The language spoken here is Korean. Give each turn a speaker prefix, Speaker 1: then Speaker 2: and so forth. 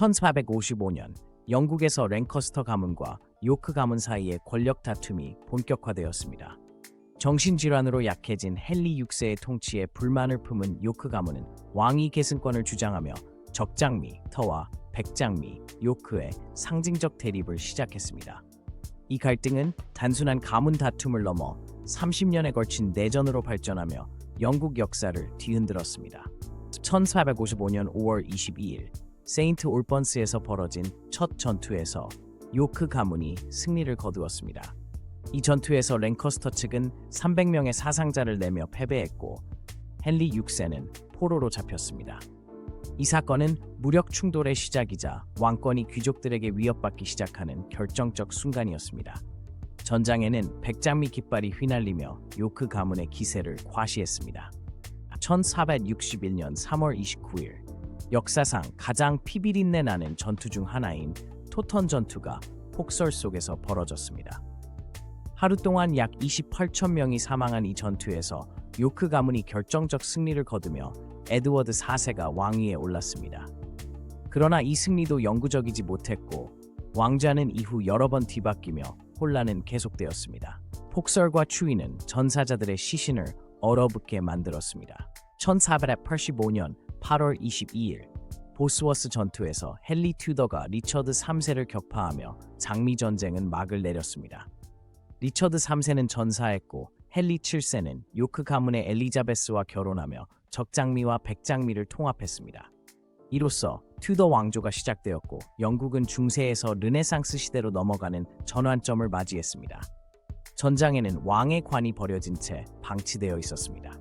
Speaker 1: 1455년 영국에서 랭커스터 가문과 요크 가문 사이의 권력 다툼이 본격화되었습니다. 정신질환으로 약해진 헨리 6세의 통치에 불만을 품은 요크 가문은 왕위 계승권을 주장하며 적장미, 터와 백장미, 요크의 상징적 대립을 시작했습니다. 이 갈등은 단순한 가문 다툼을 넘어 30년에 걸친 내전으로 발전하며 영국 역사를 뒤흔들었습니다. 1455년 5월 22일 세인트 올번스에서 벌어진 첫 전투에서 요크 가문이 승리를 거두었습니다. 이 전투에서 랭커스터 측은 300명의 사상자를 내며 패배했고 헨리 6세는 포로로 잡혔습니다. 이 사건은 무력 충돌의 시작이자 왕권이 귀족들에게 위협받기 시작하는 결정적 순간이었습니다. 전장에는 백장미 깃발이 휘날리며 요크 가문의 기세를 과시했습니다. 1461년 3월 29일 역사상 가장 피비린내 나는 전투 중 하나인 토턴 전투가 폭설 속에서 벌어졌습니다. 하루 동안 약 28천 명이 사망한 이 전투에서 요크 가문이 결정적 승리를 거두며 에드워드 4세가 왕위에 올랐습니다. 그러나 이 승리도 영구적이지 못했고 왕좌는 이후 여러 번 뒤바뀌며 혼란은 계속되었습니다. 폭설과 추위는 전사자들의 시신을 얼어붙게 만들었습니다. 1485년 8월 22일 보스워스 전투에서 헨리 튜더가 리처드 3세를 격파하며 장미 전쟁은 막을 내렸습니다. 리처드 3세는 전사했고 헨리 7세는 요크 가문의 엘리자베스와 결혼하며 적장미와 백장미를 통합했습니다. 이로써 튜더 왕조가 시작되었고 영국은 중세에서 르네상스 시대로 넘어가는 전환점을 맞이했습니다. 전장에는 왕의 관이 버려진 채 방치되어 있었습니다.